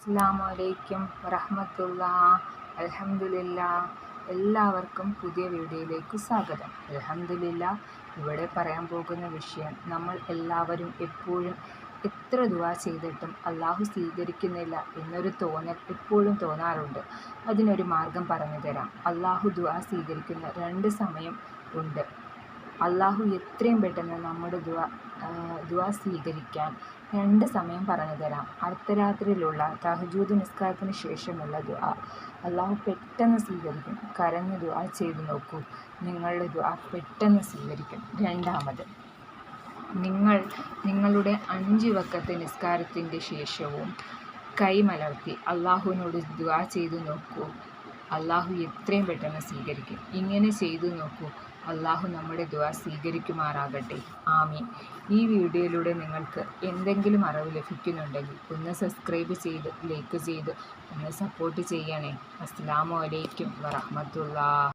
അസ്സാമലൈക്കും വറഹമത്തുള്ള. അലഹമില്ല എല്ലാവർക്കും പുതിയ വീഡിയോയിലേക്ക് സ്വാഗതം. അലഹമില്ല ഇവിടെ പറയാൻ പോകുന്ന വിഷയം നമ്മൾ എല്ലാവരും എപ്പോഴും എത്ര ദുവാ ചെയ്തിട്ടും അള്ളാഹു സ്വീകരിക്കുന്നില്ല എന്നൊരു തോന്നൽ എപ്പോഴും തോന്നാറുണ്ട്. അതിനൊരു മാർഗം പറഞ്ഞു തരാം. അള്ളാഹു ദുവാ സ്വീകരിക്കുന്ന രണ്ട് സമയം ഉണ്ട്. അള്ളാഹു എത്രയും പെട്ടെന്ന് നമ്മുടെ ദുവ ദുവ സ്വീകരിക്കാൻ രണ്ട് സമയം പറഞ്ഞു തരാം. അർദ്ധരാത്രിയിലുള്ള തഹജൂദ് നിസ്കാരത്തിന് ശേഷമുള്ള ദുആ അള്ളാഹു പെട്ടെന്ന് സ്വീകരിക്കും. കരഞ്ഞ് ദുആ ചെയ്തു നോക്കൂ. നിങ്ങളുടെ ദുആ പെട്ടെന്ന് സ്വീകരിക്കും. രണ്ടാമത് നിങ്ങൾ നിങ്ങളുടെ അഞ്ച് വക്കത്തെ നിസ്കാരത്തിന്റെ ശേഷവും കൈമലർത്തി അള്ളാഹുവിനോട് ദുആ ചെയ്തു നോക്കൂ. അള്ളാഹു എത്രയും പെട്ടെന്ന് സ്വീകരിക്കും. ഇങ്ങനെ ചെയ്തു നോക്കൂ. അള്ളാഹു നമ്മുടെ ദുആ സ്വീകരിക്കുമാറാകട്ടെ. ആമീൻ. ഈ വീഡിയോയിലൂടെ നിങ്ങൾക്ക് എന്തെങ്കിലും അറിവ് ലഭിക്കുന്നുണ്ടെങ്കിൽ ഒന്ന് സബ്സ്ക്രൈബ് ചെയ്ത് ലൈക്ക് ചെയ്ത് ഒന്ന് സപ്പോർട്ട് ചെയ്യണേ. അസ്സാം വലൈക്കും വറഹമത്തുള്ള.